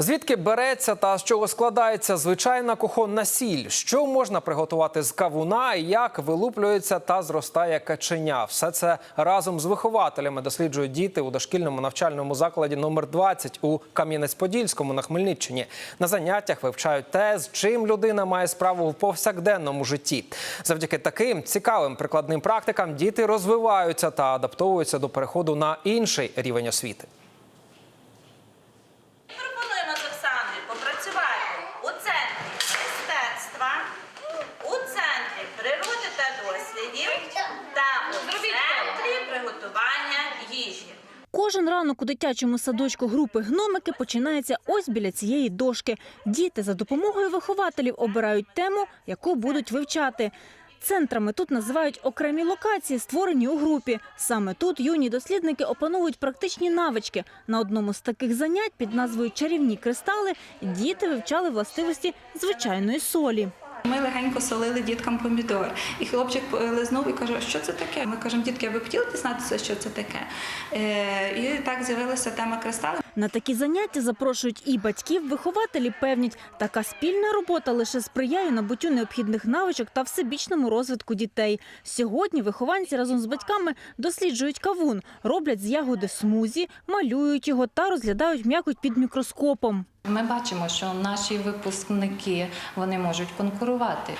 Звідки береться та з чого складається звичайна кухонна сіль? Що можна приготувати з кавуна як вилуплюється та зростає каченя? Все це разом з вихователями досліджують діти у дошкільному навчальному закладі номер 20 у Кам'янець-Подільському на Хмельниччині. На заняттях вивчають те, з чим людина має справу в повсякденному житті. Завдяки таким цікавим прикладним практикам діти розвиваються та адаптовуються до переходу на інший рівень освіти. Кожен ранок у дитячому садочку групи гномики починається ось біля цієї дошки. Діти за допомогою вихователів обирають тему, яку будуть вивчати. Центрами тут називають окремі локації, створені у групі. Саме тут юні дослідники опановують практичні навички. На одному з таких занять під назвою Чарівні кристали діти вивчали властивості звичайної солі. Ми легенько солили діткам помідор. І хлопчик лизнув і каже, що це таке? Ми кажемо, дітки, а ви б хотіли дізнатися, що це таке? Е, і так з'явилася тема кристали. На такі заняття запрошують і батьків. Вихователі певнять, така спільна робота лише сприяє набуттю необхідних навичок та всебічному розвитку дітей. Сьогодні вихованці разом з батьками досліджують кавун, роблять з ягоди смузі, малюють його та розглядають м'якоть під мікроскопом. Ми бачимо, що наші випускники вони можуть конкурувати.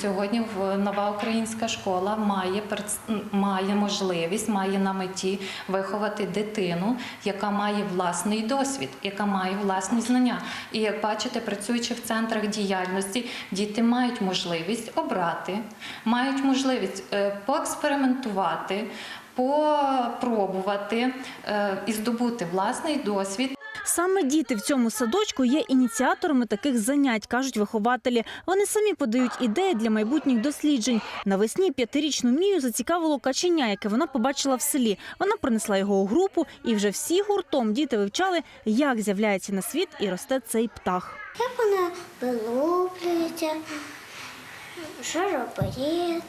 Сьогодні нова українська школа має має можливість, має на меті виховати дитину, яка має власний досвід, яка має власні знання. І як бачите, працюючи в центрах діяльності, діти мають можливість обрати, мають можливість е, поекспериментувати, попробувати е, і здобути власний досвід. Саме діти в цьому садочку є ініціаторами таких занять, кажуть вихователі. Вони самі подають ідеї для майбутніх досліджень. Навесні п'ятирічну Мію зацікавило каченя, яке вона побачила в селі. Вона принесла його у групу, і вже всі гуртом діти вивчали, як з'являється на світ і росте цей птах. Як вона вилуплюється, що робити?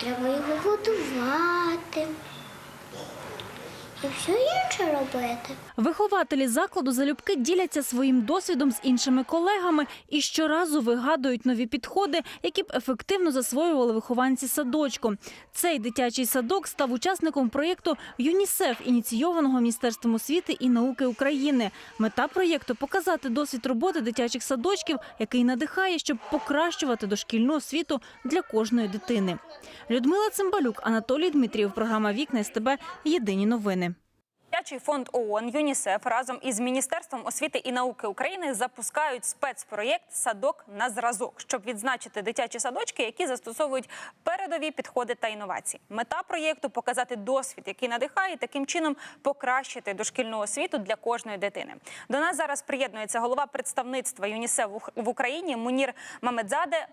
Треба його годувати. І все інше робити. Вихователі закладу залюбки діляться своїм досвідом з іншими колегами і щоразу вигадують нові підходи, які б ефективно засвоювали вихованці садочку. Цей дитячий садок став учасником проєкту ЮНІСЕФ, ініційованого Міністерством освіти і науки України. Мета проєкту показати досвід роботи дитячих садочків, який надихає, щоб покращувати дошкільну освіту для кожної дитини. Людмила Цимбалюк, Анатолій Дмитрієв. Програма Вікна СТБ. Єдині новини. Дитячий фонд ООН ЮНІСЕФ разом із Міністерством освіти і науки України запускають спецпроєкт Садок на зразок, щоб відзначити дитячі садочки, які застосовують передові підходи та інновації. Мета проєкту показати досвід, який надихає, і таким чином покращити дошкільну освіту для кожної дитини. До нас зараз приєднується голова представництва ЮНІСЕФ в Україні Мунір Мамедзаде.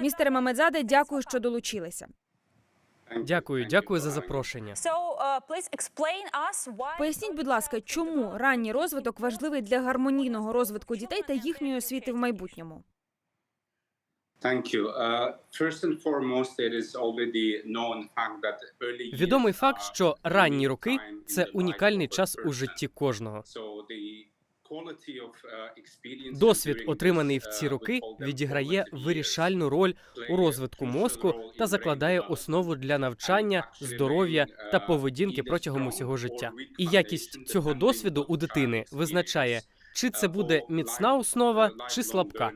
Містер Мамедзаде. Дякую, що долучилися. Дякую, дякую за запрошення. Uh. Поясніть, будь ласка, чому ранній розвиток важливий для гармонійного розвитку дітей та їхньої освіти в майбутньому? Uh, Відомий факт, що ранні роки це унікальний час у житті кожного. Uh, Досвід, отриманий в ці uh, роки, відіграє вирішальну роль у розвитку мозку та закладає основу для навчання, здоров'я та uh, поведінки протягом усього життя. І якість цього досвіду у дитини визначає, чи це uh, буде міцна основа uh, чи слабка.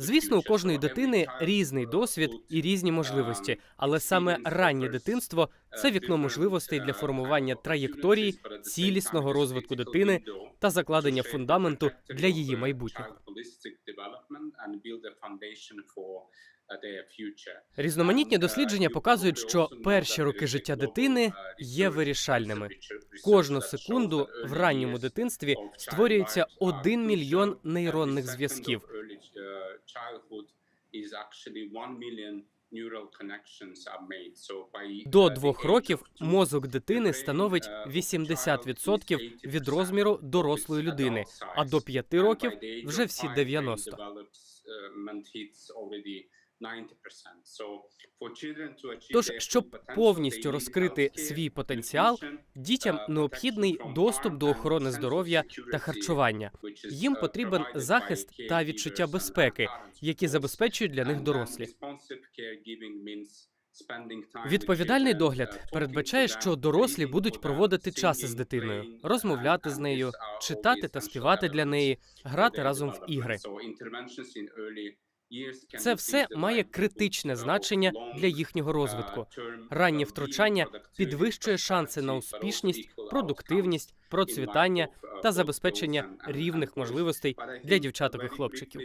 Звісно, у кожної дитини різний досвід і різні можливості, але саме раннє дитинство це вікно можливостей для формування траєкторії, цілісного розвитку дитини та закладення фундаменту для її майбутнього. Uh. Різноманітні uh, дослідження показують, що перші роки життя дитини uh, є вирішальними. Кожну секунду в ранньому дитинстві створюється один мільйон нейронних зв'язків. uh, До uh, двох років мозок дитини становить uh, of 80% child is від 80% розміру дорослої людини, а до size. 5 And by років вже всі five, brain 90. Тож, щоб повністю розкрити свій потенціал, дітям необхідний доступ до охорони здоров'я та харчування. Їм потрібен захист та відчуття безпеки, які забезпечують для них дорослі. Відповідальний догляд передбачає, що дорослі будуть проводити час із дитиною, розмовляти з нею, читати та співати для неї, грати разом в ігри. Це все має критичне значення для їхнього розвитку. Раннє втручання підвищує шанси на успішність, продуктивність, процвітання та забезпечення рівних можливостей для дівчаток і хлопчиків.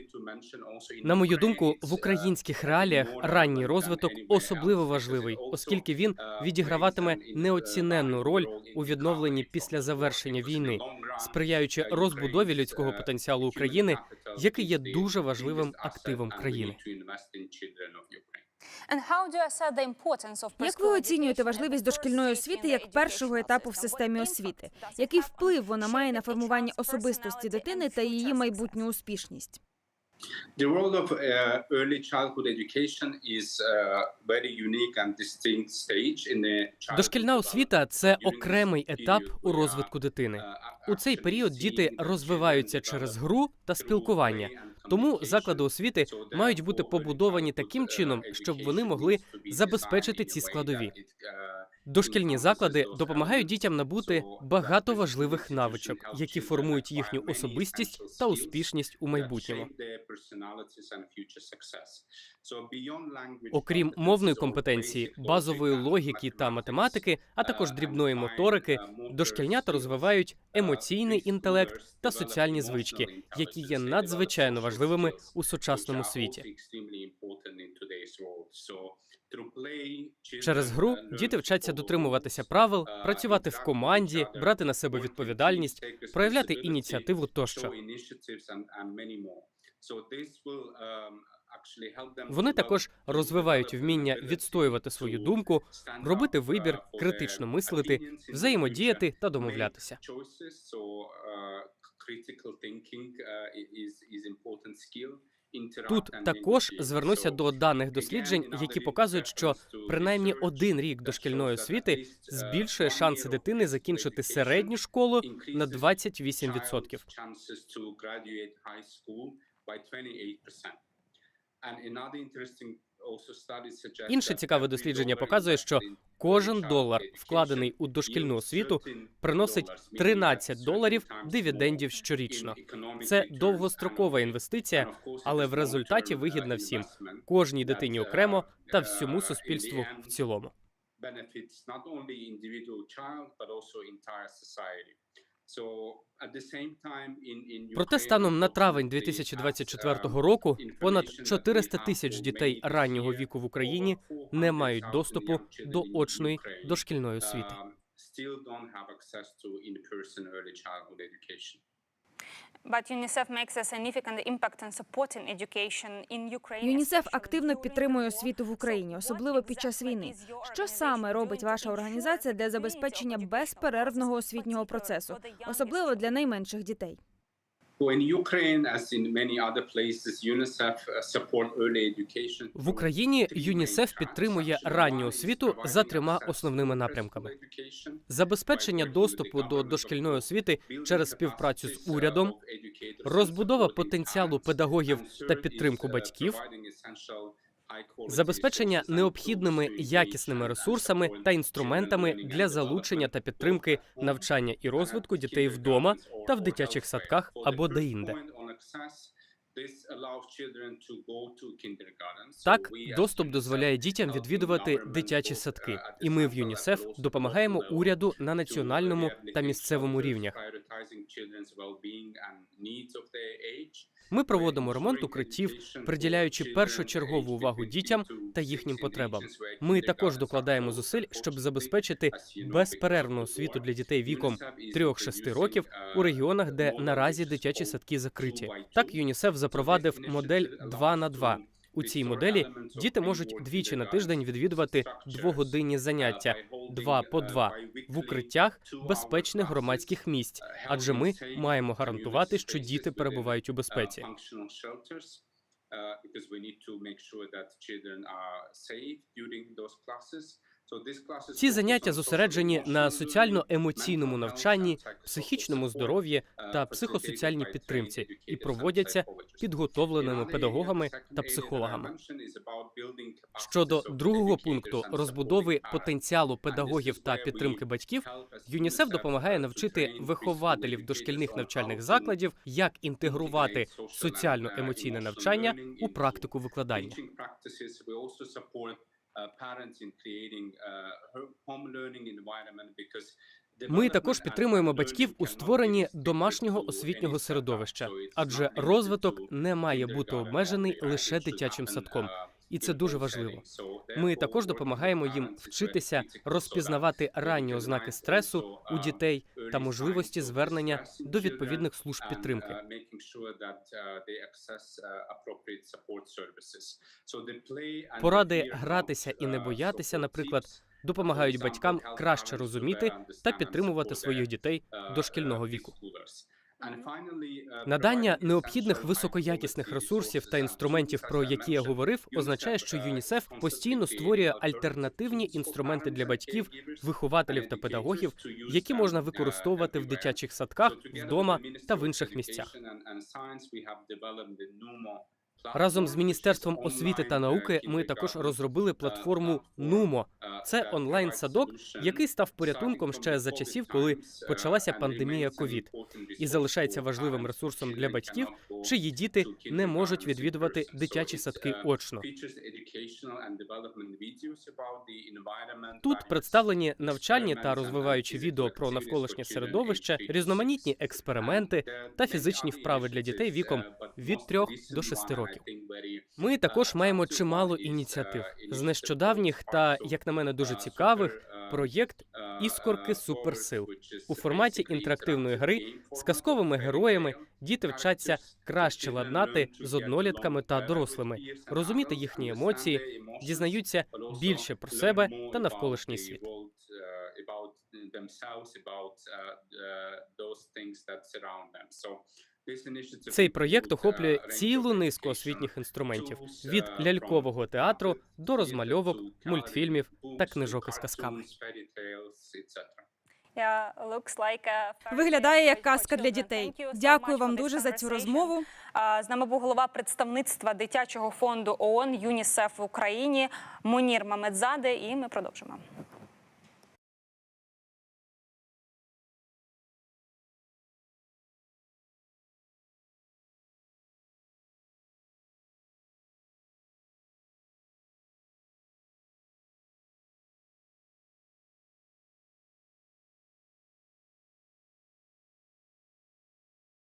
На мою думку, в українських реаліях ранній розвиток особливо важливий, оскільки він відіграватиме неоціненну роль у відновленні після завершення війни, сприяючи розбудові людського потенціалу України, який є дуже важливим активом країни. Як ви оцінюєте важливість дошкільної освіти як першого етапу в системі освіти? Який вплив вона має на формування особистості дитини та її майбутню успішність? The role of uh, early childhood education is a very unique and distinct stage in the Дошкільна освіта це окремий етап у розвитку дитини. uh, У цей період діти розвиваються через гру та спілкування. Тому заклади освіти мають бути побудовані таким чином, uh, щоб вони могли забезпечити ці складові. Uh, Дошкільні заклади допомагають дітям набути багато важливих навичок, які формують їхню особистість та успішність у майбутньому. Окрім мовної компетенції, базової логіки та математики, а також uh, дрібної моторики, uh, дошкільнята розвивають емоційний Uh, інтелект та соціальні звички, які є надзвичайно важливими у сучасному світі. Через гру uh, діти вчаться дотримуватися правил, uh, працювати в команді, брати на себе відповідальність, проявляти ініціативу тощо. um, Вони також розвивають вміння відстоювати свою думку, робити вибір, uh, критично мислити, взаємодіяти та домовлятися. Uh, uh, Тут також звернуся до даних досліджень, які показують, що принаймні один рік дошкільної освіти uh, збільшує шанси дитини закінчити середню школу на increases 28%. Child's chances to graduate high school by 28%. And another interesting also study suggests Інше цікаве дослідження показує, що кожен долар, вкладений у дошкільну освіту, 13 приносить dollars, meaning that 13 доларів 13 times дивідендів щорічно. Це довгострокова інвестиція, але в результаті uh, вигідна всім кожній дитині uh, окремо та uh, всьому суспільству в цілому. Проте станом на травень approximately 2024 as, uh, року понад information that we 400 have тисяч дітей раннього віку в Україні не мають 400,000 доступу до очної дошкільної освіти. ЮНІСЕФ активно підтримує освіту в Україні, особливо під час війни. Що саме робить ваша організація для забезпечення безперервного освітнього процесу, особливо для найменших дітей? В through Україні ЮНІСЕФ підтримує ранню освіту за трьома основними напрямками: забезпечення доступу до дошкільної освіти через співпрацю з урядом, розбудова потенціалу педагогів та підтримку батьків, забезпечення необхідними якісними ресурсами та інструментами для залучення та підтримки навчання і розвитку дітей вдома та в дитячих садках або деінде. Так, доступ дозволяє дітям відвідувати дитячі садки, і ми в ЮНІСЕФ допомагаємо уряду на національному та місцевому рівнях. Ми проводимо ремонт укриттів, приділяючи першочергову увагу дітям та їхнім потребам. Ми також докладаємо зусиль, щоб забезпечити безперервну освіту для дітей віком 3-6 років у регіонах, де наразі дитячі садки закриті. Так ЮНІСЕФ запровадив модель 2 на 2 У цій моделі діти можуть двічі на тиждень відвідувати двогодинні заняття два по два в укриттях безпечних громадських місць, адже ми маємо гарантувати, що діти перебувають у безпеці. uh, because we need to make sure that children are safe during those classes. Ці заняття зосереджені на соціально-емоційному навчанні, психічному здоров'ї та психосоціальній підтримці і проводяться підготовленими педагогами та психологами. Щодо другого пункту розбудови потенціалу педагогів та підтримки батьків, ЮНІСЕФ допомагає навчити вихователів дошкільних навчальних закладів, як інтегрувати соціально-емоційне навчання у практику викладання. Uh, parents in creating uh, home learning environment because Ми також підтримуємо батьків у створенні домашнього освітнього середовища, адже розвиток не має бути обмежений лише дитячим садком. uh, І це дуже важливо. Ми також допомагаємо їм вчитися розпізнавати ранні ознаки стресу у uh, дітей та можливості звернення до відповідних служб підтримки. uh, uh, uh, Поради гратися і не uh, боятися, наприклад, допомагають батькам краще розуміти та підтримувати своїх дітей uh, дошкільного uh, віку. Uh, Надання необхідних високоякісних ресурсів та інструментів, про які я говорив, означає, що uh, ЮНІСЕФ постійно створює альтернативні інструменти для батьків, вихователів та педагогів, які можна uh, використовувати в дитячих садках, вдома та в інших місцях. Разом з Міністерством освіти та uh, науки ми також розробили uh, платформу Нумо. uh, Це that онлайн provides садок, solution який став порятунком ще за часів, коли uh, почалася пандемія ковід, і залишається важливим ресурсом для батьків, чиї діти не можуть відвідувати дитячі садки uh, очно. Тут представлені навчальні та розвиваючі відео про навколишнє середовище, різноманітні експерименти uh, та фізичні вправи для дітей віком uh, від most 3 recent до 6 one, I років. Ми також uh, маємо чимало uh, ініціатив з нещодавніх та, як на мене, дуже uh, цікавих. Uh, Проєкт uh, Іскорки uh, суперсил у форматі інтерактивної гри з казковими героями. Діти вчаться краще ладнати з однолітками та дорослими, розуміти їхні емоції, дізнаються більше про себе та навколишній світ. Цей проєкт охоплює цілу низку освітніх інструментів від лялькового театру до розмальовок, мультфільмів та книжок із казками. Виглядає як казка для дітей. Дякую вам дуже за цю розмову. А, З нами був голова представництва дитячого фонду ООН ЮНІСЕФ в Україні Мунір Мамедзаде. І ми продовжимо.